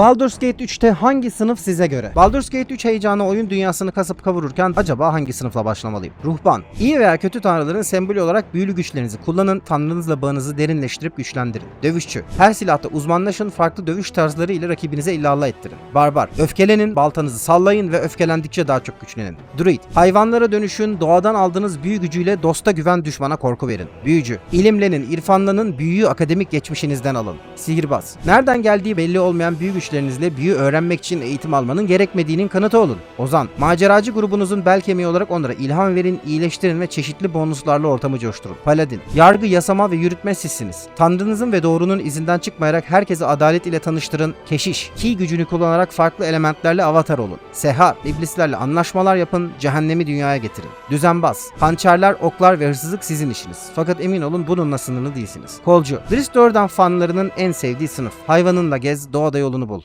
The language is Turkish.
Baldur's Gate 3'te hangi sınıf size göre? Baldur's Gate 3 heyecanı oyun dünyasını kasıp kavururken acaba hangi sınıfla başlamalıyım? Ruhban. İyi veya kötü tanrıların sembolü olarak büyülü güçlerinizi kullanın, tanrınızla bağınızı derinleştirip güçlendirin. Dövüşçü. Her silahta uzmanlaşın, farklı dövüş tarzları ile rakibinize illallah ettirin. Barbar. Öfkelenin, baltanızı sallayın ve öfkelendikçe daha çok güçlenin. Druid. Hayvanlara dönüşün, doğadan aldığınız büyü gücüyle dosta güven düşmana korku verin. Büyücü. İlimlenin, irfanlanın, büyüyü akademik geçmişinizden alın. Sihirbaz. Nereden geldiği belli olmayan büyü güçlerinizle büyü öğrenmek için eğitim almanın gerekmediğinin kanıtı olun. Ozan. Maceracı grubunuzun bel kemiği olarak onlara ilham verin, iyileştirin ve çeşitli bonuslarla ortamı coşturun. Paladin. Yargı, yasama ve yürütme sizsiniz. Tanrınızın ve doğrunun izinden çıkmayarak herkese adalet ile tanıştırın. Keşiş. Ki gücünü kullanarak farklı elementlerle avatar olun. Sehar. İblislerle anlaşmalar yapın, cehennemi dünyaya getirin. Düzenbaz. Hançerler, oklar ve hırsızlık sizin işiniz. Fakat emin olun bununla sınırlı değilsiniz. Kolcu. Bristol'dan fanlarının en sevdiği sınıf. Hayvanınla gez, doğada yolunu bul.